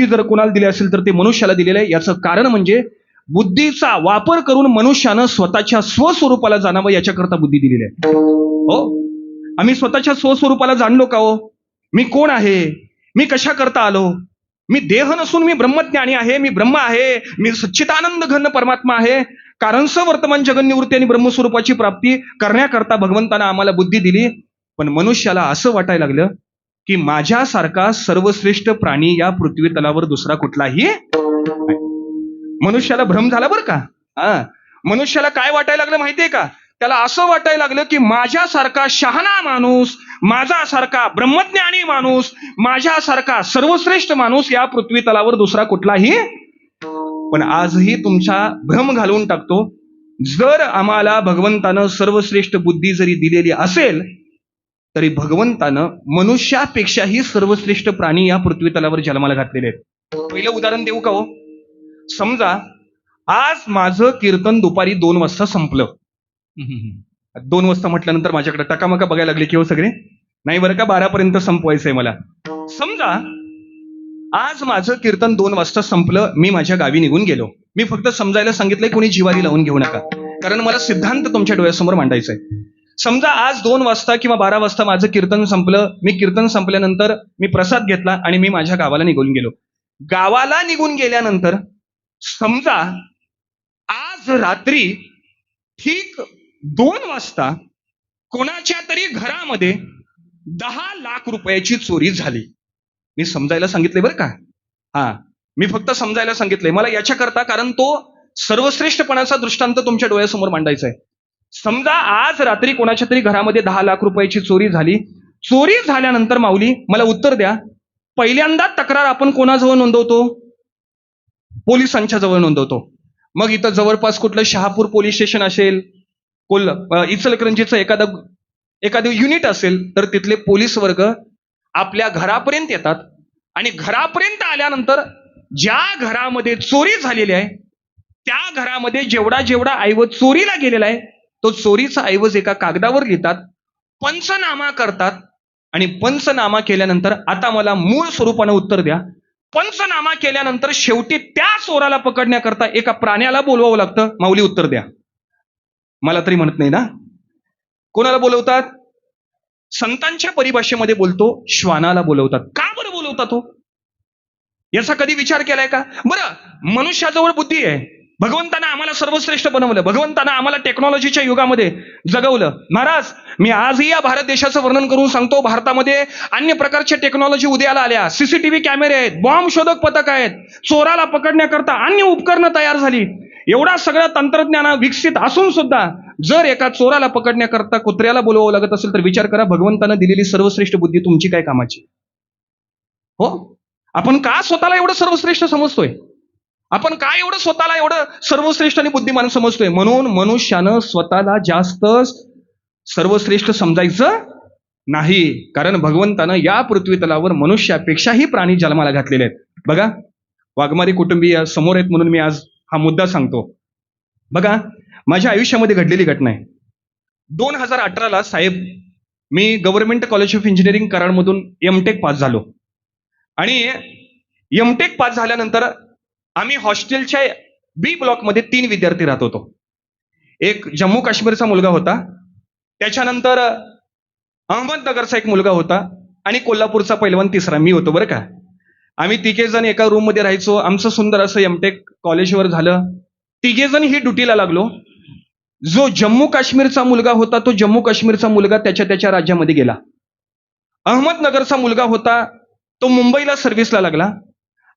बुद्धी जर कोणाला दिली असेल तर ते मनुष्याला दिलेलं आहे. याचं कारण म्हणजे बुद्धीचा वापर करून मनुष्यानं स्वतःच्या स्वस्वरूपाला जाणावं याच्याकरता बुद्धी दिलेली आहे. हो? आम्ही स्वतःच्या स्वस्वरूपाला जाणलो का हो? मी कोण आहे? मी कशा करता आलो? मी देह नसून मी ब्रह्मज्ञानी आहे मी ब्रह्म आहे मी सच्चिदानंद घन परमात्मा आहे. कारण स वर्तमान जगन्निवृत्ती आणि ब्रह्मस्वरूपाची प्राप्ती करण्याकरता भगवंतानं आम्हाला बुद्धी दिली. पण मनुष्याला असं वाटायला लागलं की माझ्यासारखा सर्वश्रेष्ठ प्राणी या पृथ्वी तलावर दुसरा कुठलाही मनुष्याला भ्रम झाला बरं का? हा. मनुष्याला काय वाटायला लागलं माहितीये का? त्याला असं वाटायला लागलं की माझ्यासारखा शहाणा माणूस माझ्यासारखा ब्रह्मज्ञानी माणूस माझ्यासारखा सर्वश्रेष्ठ माणूस या पृथ्वी तलावर दुसरा कुठलाही? पण आजही तुमचा भ्रम घालवून टाकतो. जर आम्हाला भगवंतानं सर्वश्रेष्ठ बुद्धी जरी दिलेली असेल तरी भगवंतानं मनुष्यापेक्षाही सर्वश्रेष्ठ प्राणी या पृथ्वी तलावर जन्माला घातलेले आहेत. पहिलं उदाहरण देऊ का हो? समजा आज माझं कीर्तन दुपारी दोन वाजता संपलं. दोन वाजता म्हटल्यानंतर माझ्याकडे टकामका बघायला लागले की हो सगळे? नाही बरं का बारापर्यंत संपवायचंय मला. समजा आज माझं कीर्तन दोन वाजता संपलं मी माझ्या गावी निघून गेलो. मी फक्त समजायला सांगितलंय कोणी जिवारी लावून घेऊ नका. कारण मला सिद्धांत तुमच्या डोळ्यासमोर मांडायचा आहे समजा आज दोन वाजता किंवा बारा वाजता माझं कीर्तन संपलं मी कीर्तन संपल्यानंतर मी प्रसाद घेतला आणि मी माझ्या गावाला निघून गेलो. गावाला निघून गेल्यानंतर समजा आज रात्री ठीक दोन वाजता कोणाच्या तरी घरामध्ये दहा लाख रुपयाची चोरी झाली. मी समजायला सांगितले बरं का? हा. मी फक्त समजायला सांगितलंय. मला याच्याकरता कारण तो सर्वश्रेष्ठपणाचा दृष्टांत तुमच्या डोळ्यासमोर मांडायचा आहे समजा आज रात्री कोणाच्या तरी घरामध्ये दहा लाख रुपयाची चोरी झाली. चोरी झाल्यानंतर माऊली मला उत्तर द्या. पहिल्यांदा तक्रार आपण कोणाजवळ नोंदवतो? पोलिसांच्या जवळ नोंदवतो. मग इथं जवळपास कुठलं शहापूर पोलीस स्टेशन असेल कोल इचलकरंजीचं एखादं एखादं युनिट असेल तर तिथले पोलीस वर्ग आपल्या घरापर्यंत येतात. आणि घरापर्यंत आल्यानंतर ज्या घरामध्ये चोरी झालेली आहे त्या घरामध्ये जेवढा जेवढा ऐवज चोरीला गेलेला आहे तो चोरीचा ऐवज एका कागदावर लिहितात पंचनामा करतात आणि पंचनामा केल्यानंतर आता मला मूळ स्वरूपानं उत्तर द्या. पंचनामा केल्यानंतर शेवटी त्या चोराला पकडण्याकरता एका प्राण्याला बोलवावं लागतं. माऊली उत्तर द्या. मला तरी म्हणत नाही ना? कोणाला बोलवतात? संतांच्या परिभाषेमध्ये बोलतो श्वानाला बोलवतात. का बरं बोलवतात तो? याचा कधी विचार केलाय का? बरं मनुष्याजवळ बुद्धी आहे. भगवंतानं आम्हाला सर्वश्रेष्ठ बनवलं. भगवंतानं आम्हाला टेक्नॉलॉजीच्या युगामध्ये जगवलं. महाराज मी आजही या भारत देशाचं वर्णन करून सांगतो. भारतामध्ये अन्य प्रकारच्या टेक्नॉलॉजी उदयाला आल्या. सीसीटीव्ही कॅमेरे आहेत बॉम्ब शोधक पथक आहेत. चोराला पकडण्याकरता अन्य उपकरणं तयार झाली. एवढा सगळं तंत्रज्ञान विकसित असून सुद्धा जर एका चोराला पकडण्याकरता कुत्र्याला बोलवावं लागत असेल तर विचार करा भगवंतानं दिलेली सर्वश्रेष्ठ बुद्धी तुमची काय कामाची? हो? आपण का स्वतःला एवढं सर्वश्रेष्ठ समजतोय? आपण काय एवढं स्वतःला एवढं सर्वश्रेष्ठ आणि बुद्धिमान समजतोय? म्हणून मनुष्यानं स्वतःला जास्त सर्वश्रेष्ठ समजायचं नाही. कारण भगवंतानं या पृथ्वी तलावर मनुष्यापेक्षाही प्राणी जन्माला घातलेले आहेत. बघा वाघमारी कुटुंबीय समोर आहेत म्हणून मी आज हा मुद्दा सांगतो. बघा माझ्या आयुष्यामध्ये घडलेली घटना आहे. दोन हजार अठराला साहेब मी गव्हर्नमेंट कॉलेज ऑफ इंजिनिअरिंग कराडमधून एमटेक पास झालो. आणि एमटेक पास झाल्यानंतर आम्ही हॉस्टेलच्या बी ब्लॉकमध्ये तीन विद्यार्थी राहत होतो. एक जम्मू काश्मीरचा मुलगा होता. त्याच्यानंतर अहमदनगरचा एक मुलगा होता आणि कोल्हापूरचा पैलवान तिसरा. मी होतो बरं का. आम्ही तिघे जण एका रूममध्ये राहायचो. आमचं सुंदर असं एमटेक कॉलेजवर झालं. तिघे जण ही ड्युटीला लागलो. जो जम्मू काश्मीरचा मुलगा होता तो जम्मू काश्मीरचा मुलगा त्याच्या त्याच्या राज्यामध्ये गेला. अहमदनगरचा मुलगा होता तो मुंबईला सर्व्हिसला लागला.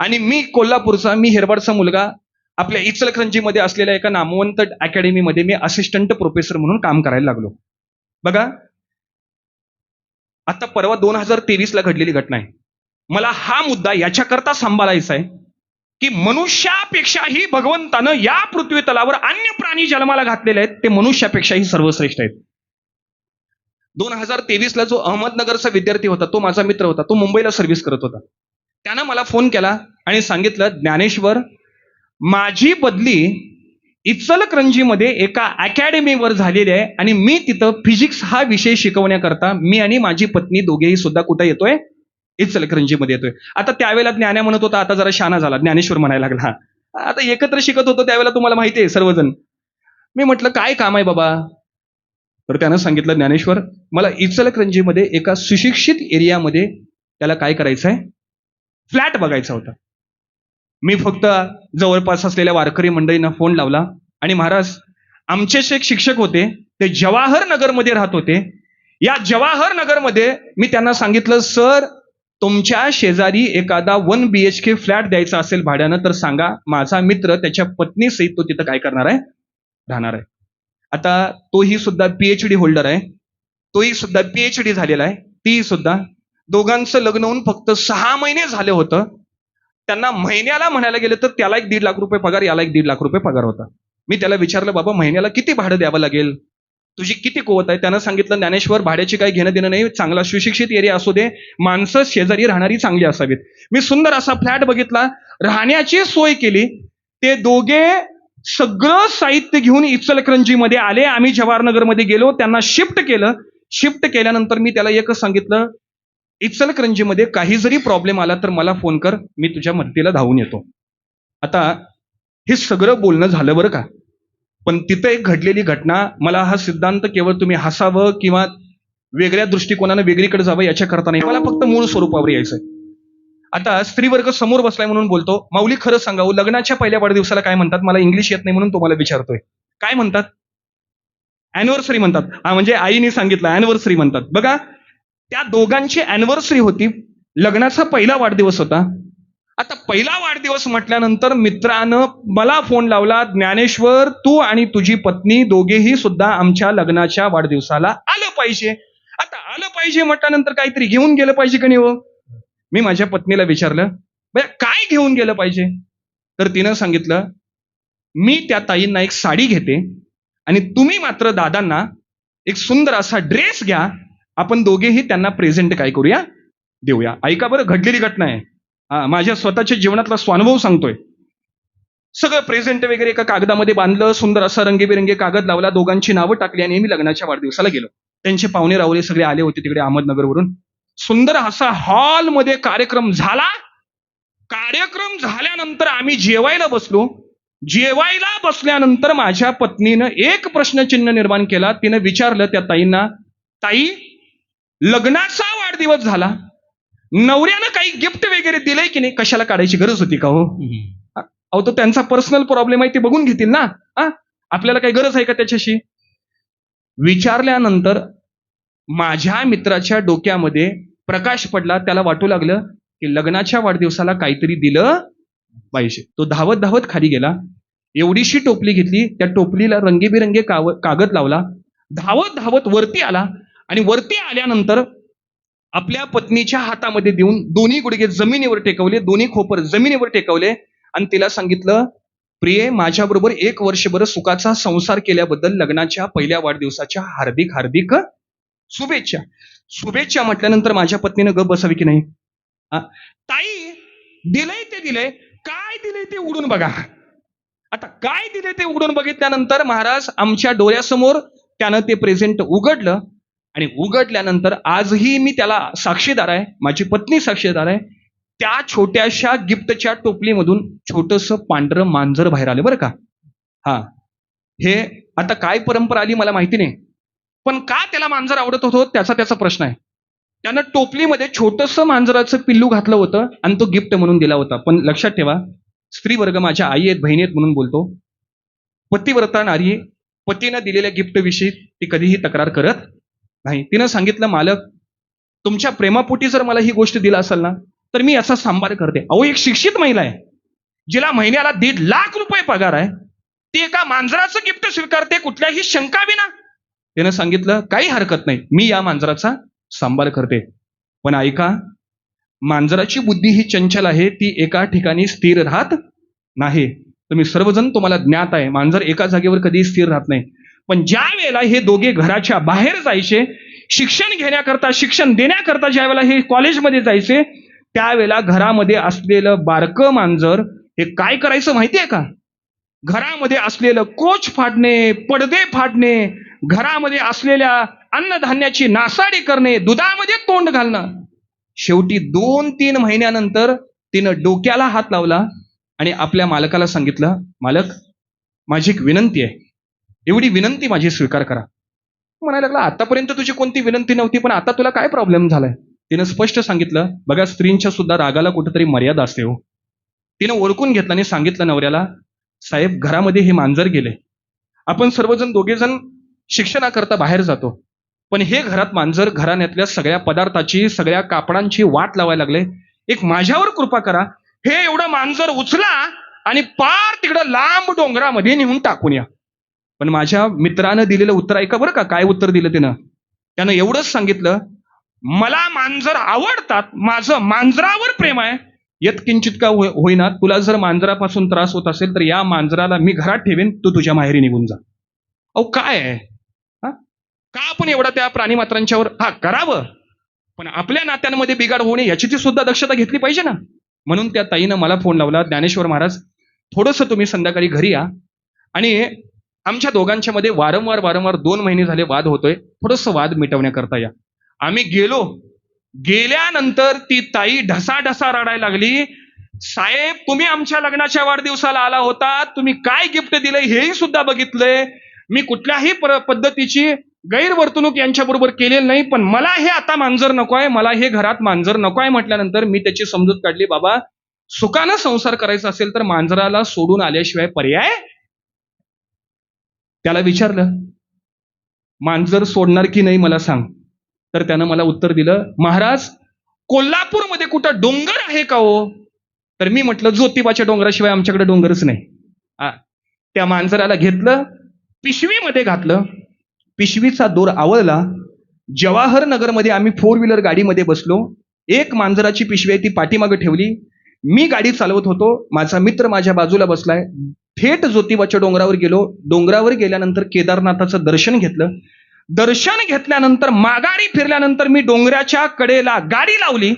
आणि मी कोल्हापूरचा मी हेरवाडचा मुलगा आपल्या इचलकरंजीमध्ये असलेल्या एका नामवंत अकॅडमीमध्ये मी असिस्टंट प्रोफेसर म्हणून काम करायला लागलो. बघा आता परवा दोन हजार तेवीसला घडलेली घटना आहे. मला हा मुद्दा याच्याकरता सांभाळायचा आहे की मनुष्यापेक्षाही भगवंतानं या पृथ्वी तलावर अन्य प्राणी जन्माला घातलेले आहेत ते मनुष्यापेक्षाही सर्वश्रेष्ठ आहेत. दोन हजार तेवीसला जो अहमदनगरचा विद्यार्थी होता तो माझा मित्र होता तो मुंबईला सर्व्हिस करत होता. त्यानं मला फोन केला आणि सांगितलं ज्ञानेश्वर माझी बदली इचलकरंजीमध्ये एका अकॅडमीवर झालेली आहे आणि मी तिथं फिजिक्स हा विषय शिकवण्याकरता मी आणि माझी पत्नी दोघेही सुद्धा कुठं येतोय? इचलकरंजीमध्ये येतोय. आता त्यावेळेला ज्ञाने म्हणत होता आता जरा शाना झाला. ज्ञानेश्वर म्हणायला लागला आता एकत्र शिकत होतो त्यावेळेला तुम्हाला माहिती आहे सर्वजण. मी म्हटलं काय काम आहे बाबा? तर त्यानं सांगितलं ज्ञानेश्वर मला इचलकरंजीमध्ये एका सुशिक्षित एरियामध्ये त्याला काय करायचं आहे फ्लॅट बघायचा होता. मी फक्त जवळपास असलेल्या वारकरी मंडळींना फोन लावला आणि महाराज आमचेच एक शिक्षक होते ते जवाहर नगरमध्ये राहत होते. या जवाहर नगरमध्ये मी त्यांना सांगितलं सर तुमच्या शेजारी एखादा one B H K flat द्यायचा असेल भाड्यानं तर सांगा माझा मित्र त्याच्या पत्नीसहित तो तिथं काय करणार आहे? राहणार आहे. आता तोही सुद्धा पीएच डी होल्डर आहे. तोही सुद्धा पीएच डी झालेला आहे. ती सुद्धा दोघांचं लग्न होऊन फक्त सहा महिने झाले होतं. त्यांना महिन्याला म्हणायला गेलं तर त्याला एक दीड लाख रुपये पगार याला एक दीड लाख रुपये पगार होता. मी त्याला विचारलं बाबा महिन्याला किती भाडं द्यावं लागेल? तुझी किती कुवत आहे? त्यानं सांगितलं ज्ञानेश्वर भाड्याची काही घेणं देणं नाही. चांगला सुशिक्षित एरिया असू दे. माणसं शेजारी राहणारी चांगली असावीत. मी सुंदर असा फ्लॅट बघितला राहण्याची सोय केली. ते दोघे सगळं साहित्य घेऊन इचलकरंजीमध्ये आले. आम्ही जवाहरनगरमध्ये गेलो. त्यांना शिफ्ट केलं. शिफ्ट केल्यानंतर मी त्याला एकच सांगितलं इचलकरंजीमध्ये काही जरी प्रॉब्लेम आला तर मला फोन कर मी तुझ्या मदतीला धावून येतो. आता हे सगळं बोलणं झालं बरं का? पण तिथं एक घडलेली घटना मला हा सिद्धांत केवळ तुम्ही हसावं किंवा वेगळ्या दृष्टिकोनानं वेगळीकडे जावं याच्याकरता नाही. मला फक्त मूळ स्वरूपावर यायचंय. आता स्त्री वर्ग समोर बसलाय म्हणून बोलतो माऊली खरं सांगावं लग्नाच्या पहिल्या वाढदिवसाला काय म्हणतात? मला इंग्लिश येत नाही म्हणून तुम्हाला विचारतोय. काय म्हणतात? अॅनिव्हर्सरी म्हणतात. हा म्हणजे आईने सांगितलं अॅनिव्हर्सरी म्हणतात. बघा त्या दोघांची अॅनिव्हर्सरी होती. लग्नाचा पहिला वाढदिवस होता. आता पहिला वाढदिवस म्हटल्यानंतर मित्रानं मला फोन लावला ज्ञानेश्वर तू आणि तुझी पत्नी दोघेही सुद्धा आमच्या लग्नाच्या वाढदिवसाला आलं पाहिजे. आता आलं पाहिजे म्हटल्यानंतर काहीतरी घेऊन गेलं पाहिजे का नाही हो? मी माझ्या पत्नीला विचारलं बया काय घेऊन गेलं पाहिजे? तर तिनं सांगितलं मी त्या ताईंना एक साडी घेते आणि तुम्ही मात्र दादांना एक सुंदर असा ड्रेस घ्या आपण दोघेही त्यांना प्रेझेंट काय करूया? देऊया. ऐका बरं घडलेली घटना आहे. हा माझ्या स्वतःच्या जीवनातला स्वानुभव सांगतोय. सगळं प्रेझेंट वगैरे एका कागदामध्ये बांधलं सुंदर असा रंगीबेरंगी कागद लावला दोघांची नावं टाकली आणि मी लग्नाच्या वाढदिवसाला गेलो. त्यांचे पाहुणे रावले सगळे आले होते तिकडे अहमदनगरवरून. सुंदर असा हॉलमध्ये कार्यक्रम झाला. कार्यक्रम झाल्यानंतर आम्ही जेवायला बसलो. जेवायला बसल्यानंतर माझ्या पत्नीनं एक प्रश्नचिन्ह निर्माण केला. तिनं विचारलं त्या ताईंना ताई लग्नाचा वाढदिवस झाला. नवऱ्यानं काही गिफ्ट वगैरे दिलंय की नाही कशाला काढायची गरज होती का हो? अहो तो त्यांचा पर्सनल प्रॉब्लेम आहे ते बघून घेतील ना. हा आपल्याला काही गरज आहे का त्याच्याशी? विचारल्यानंतर माझ्या मित्राच्या डोक्यामध्ये प्रकाश पडला. त्याला वाटू लागलं की लग्नाच्या वाढदिवसाला काहीतरी दिलं पाहिजे. तो धावत धावत खाली गेला. एवढीशी टोपली घेतली. त्या टोपलीला रंगीबिरंगी कागद लावला. धावत धावत वरती आला. आणि वरती आल्यानंतर आपल्या पत्नीच्या हातामध्ये देऊन दोन्ही गुडघे जमिनीवर टेकवले दोन्ही खोपर जमिनीवर टेकवले आणि तिला सांगितलं प्रिये माझ्याबरोबर एक वर्षभर सुखाचा संसार केल्याबद्दल लग्नाच्या पहिल्या वाढदिवसाच्या हार्दिक हार्दिक शुभेच्छा. शुभेच्छा म्हटल्यानंतर माझ्या पत्नीनं गप बसावी की नाही? ताई दिलंय ते दिलंय. काय दिलंय ते उडून बघा. आता काय दिलंय ते उघडून बघितल्यानंतर महाराज आमच्या डोळ्यासमोर त्यानं ते प्रेझेंट उघडलं. आणि उघडल्यानंतर आजही मी त्याला साक्षीदार आहे माझी पत्नी साक्षीदार आहे. त्या छोट्याशा गिफ्टच्या टोपलीमधून छोटस पांढरं मांजर बाहेर आलं बरं का? हा. हे आता काय परंपरा आली मला माहिती नाही. पण का त्याला मांजर आवडत होतं त्याचा त्याचा प्रश्न आहे. त्यानं टोपलीमध्ये छोटस मांजराचं पिल्लू घातलं होतं आणि तो गिफ्ट म्हणून दिला होता. पण लक्षात ठेवा स्त्री वर्ग माझ्या आई आहेत बहिणी आहेत म्हणून बोलतो. पतिव्रता नारी पतीनं दिलेल्या गिफ्टविषयी ती कधीही तक्रार करत नाही. तिनं सांगितलं मालक तुमच्या प्रेमापोटी जर मला ही गोष्ट दिला असेल ना तर मी याचा सांभार करते. अहो एक शिक्षित महिला आहे जिला महिन्याला दीड लाख रुपये पगार आहे. ती एका मांजराचं गिफ्ट स्वीकारते कुठल्याही शंका विना. त्यानं सांगितलं काही हरकत नाही मी या मांजराचा सांभार करते. पण ऐका मांजराची बुद्धी ही चंचल आहे ती एका ठिकाणी स्थिर राहत नाही. तुम्ही सर्वजण तुम्हाला ज्ञात आहे मांजर एका जागेवर कधी स्थिर राहत नाही. पण ज्या वेळेला हे दोघे घराच्या बाहेर जायचे शिक्षण घेण्याकरता शिक्षण देण्याकरता ज्या वेळेला हे कॉलेजमध्ये जायचे त्यावेळेला घरामध्ये असलेलं बारकं मांजर हे काय करायचं माहितीये का? घरामध्ये असलेलं कोच फाडणे पडदे फाडणे घरामध्ये असलेल्या अन्नधान्याची नासाडी करणे दुधामध्ये तोंड घालणं. शेवटी दोन तीन महिन्यानंतर तिनं डोक्याला हात लावला आणि आपल्या मालकाला सांगितलं मालक माझी एक विनंती आहे. एवढी विनंती माझी स्वीकार करा. म्हणायला लागला आतापर्यंत तुझी कोणती विनंती नव्हती पण आता तुला काय प्रॉब्लेम झालाय? तिनं स्पष्ट सांगितलं बघा स्त्रींच्या सुद्धा रागाला कुठेतरी मर्यादा असते हो. तिनं ओळखून घेतलं आणि सांगितलं नवऱ्याला साहेब घरामध्ये हे मांजर गेले. आपण सर्वजण दोघेजण शिक्षणाकरता बाहेर जातो. पण हे घरात मांजर घराण्यातल्या सगळ्या पदार्थाची सगळ्या कापडांची वाट लावायला लागले. एक माझ्यावर कृपा करा. हे एवढं मांजर उचला आणि पार तिकडं लांब डोंगरामध्ये नेऊन टाकून या. पण माझ्या मित्रानं दिलेलं उत्तर ऐका बरं का काय उत्तर दिलं त्यानं त्यानं एवढंच सांगितलं मला मांजर आवडतात माझं मांजरावर प्रेम आहे. यत्किंचित का होई- होईना तुला जर मांजरापासून त्रास होत असेल तर या मांजराला मी घरात ठेवेन तू तुझ्या माहेरी निघून जा. अहो काय आहे? हा? का आपण एवढा त्या प्राणीमात्रांच्यावर हा करावं? पण आपल्या नात्यांमध्ये बिघाड होऊ नये याची ती सुद्धा दक्षता घेतली पाहिजे ना. म्हणून त्या ताईनं मला फोन लावला ज्ञानेश्वर महाराज थोडंसं तुम्ही संध्याकाळी घरी या आणि आमच्या दोघांच्या मध्ये वारंवार वारंवार दोन महिने झाले वाद होतोय. थोडस वाद मिटवण्याकरता या. आम्ही गेलो. गेल्यानंतर ती ताई ढसा ढसा रडायला लागली. साहेब तुम्ही आमच्या लग्नाच्या वाढदिवसाला आला होता. तुम्ही काय गिफ्ट दिलंय हेही सुद्धा बघितलंय. मी कुठल्याही पद्धतीची गैरवर्तणूक यांच्याबरोबर केलेली नाही पण मला हे आता मांजर नको आहे मला हे घरात मांजर नको आहे म्हटल्यानंतर मी त्याची समजूत काढली बाबा सुखानं संसार करायचा असेल तर मांजराला सोडून आल्याशिवाय पर्याय त्याला विचारलं मांजर सोडणार की नाही मला सांग. तर त्यानं मला उत्तर दिलं महाराज कोल्हापूरमध्ये कुठं डोंगर आहे का हो? तर मी म्हटलं ज्योतिबाच्या डोंगराशिवाय आमच्याकडे डोंगरच नाही. त्या मांजराला घेतलं पिशवीमध्ये घातलं. पिशवीचा दोर आवळला. जवाहर नगरमध्ये आम्ही फोर व्हीलर गाडीमध्ये बसलो. एक मांजराची पिशवी आहे ती पाठीमागे ठेवली. मी गाडी चालवत होतो माझा मित्र माझ्या बाजूला बसलाय. थेट ज्योतिबाच्या डोंगरावर गेलो. डोंगरावर गेल्यानंतर केदारनाथाचं दर्शन घेतलं. दर्शन घेतल्यानंतर माघारी फिरल्यानंतर मी डोंगराच्या कडेला गाडी लावली.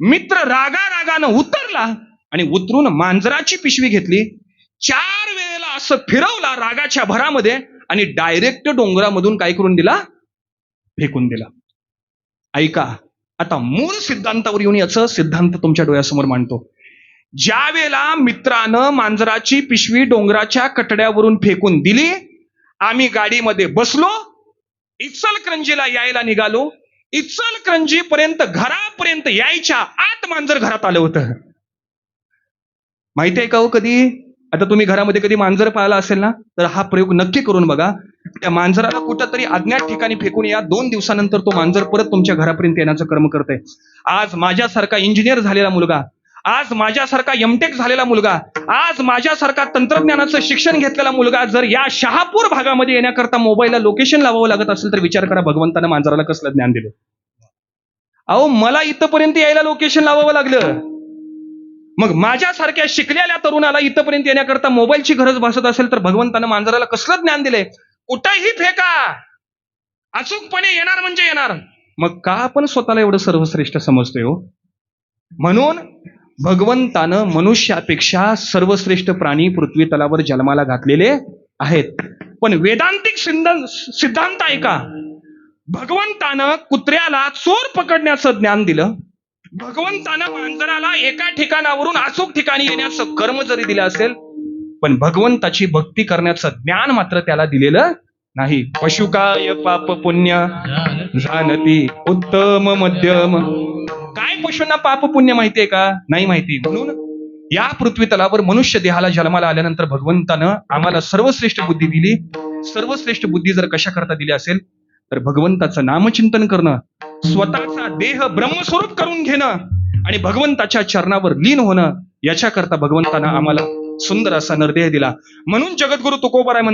मित्र रागा रागानं उतरला आणि उतरून मांजराची पिशवी घेतली. चार वेळेला असं फिरवला रागाच्या भरामध्ये आणि डायरेक्ट डोंगरामधून काय करून दिला? फेकून दिला. ऐका आता मूळ सिद्धांतावर येऊन याचं सिद्धांत तुमच्या डोळ्यासमोर मांडतो. ज्या वेळेला मित्रानं मांजराची पिशवी डोंगराच्या कटड्यावरून फेकून दिली आम्ही गाडीमध्ये बसलो इचलक्रंजीला यायला निघालो. इचलक्रंजी पर्यंत घरापर्यंत यायच्या आत मांजर घरात आलं होतं. माहिती आहे का हो कधी? आता तुम्ही घरामध्ये कधी मांजर पाळला असेल ना तर हा प्रयोग नक्की करून बघा. त्या मांजराला कुठंतरी अज्ञात ठिकाणी फेकून या दोन दिवसानंतर तो मांजर परत तुमच्या घरापर्यंत येण्याचं कर्म करते आज माझ्यासारखा इंजिनियर झालेला मुलगा आज माझ्यासारखा एमटेक झालेला मुलगा आज माझ्यासारखा तंत्रज्ञानाचं शिक्षण घेतलेला मुलगा जर या शहापूर भागामध्ये येण्याकरता मोबाईलला लोकेशन लावावं लागत असेल तर विचार करा भगवंतानं मांजराला कसलं ज्ञान दिलं. अहो मला इथपर्यंत यायला लोकेशन लावावं लागलं. मग माझ्यासारख्या शिकलेल्या तरुणाला इथपर्यंत येण्याकरता मोबाईलची गरज भासत असेल तर भगवंतानं मांजराला कसलं ज्ञान दिलंय? कुठंही फेका! अचूकपणे येणार म्हणजे येणार. मग का आपण स्वतःला एवढं सर्वश्रेष्ठ समजतोय हो? म्हणून भगवंतानं मनुष्यापेक्षा सर्वश्रेष्ठ प्राणी पृथ्वी तलावर जन्माला घातलेले आहेत. पण वेदांतिक सिद्धांत ऐका भगवंतानं कुत्र्याला चोर पकडण्याचं ज्ञान दिलं. भगवंतानं मांजराला एका ठिकाणावरून अचूक ठिकाणी येण्याचं कर्म जरी दिलं असेल पण भगवंताची भक्ती करण्याचं ज्ञान मात्र त्याला दिलेलं नाही. पशुकाय पाप पुण्य जाणती. उत्तम मध्यम. काय पशूंना पाप पुण्य माहितीये का? नाही माहिती. म्हणून या पृथ्वी तलावर मनुष्य देहाला जन्माला आल्यानंतर भगवंतानं आम्हाला सर्वश्रेष्ठ बुद्धी दिली. सर्वश्रेष्ठ बुद्धी जर कशा करता दिली असेल तर भगवंताचं नामचिंतन करणं स्वतःचा देह ब्रह्मस्वरूप करून घेणं आणि भगवंताच्या चरणावर लीन होणं याच्याकरता भगवंतानं आम्हाला सुंदर असा निर्देह दिला. म्हणून जगद्गुरु तुकोबाराय म्हणतात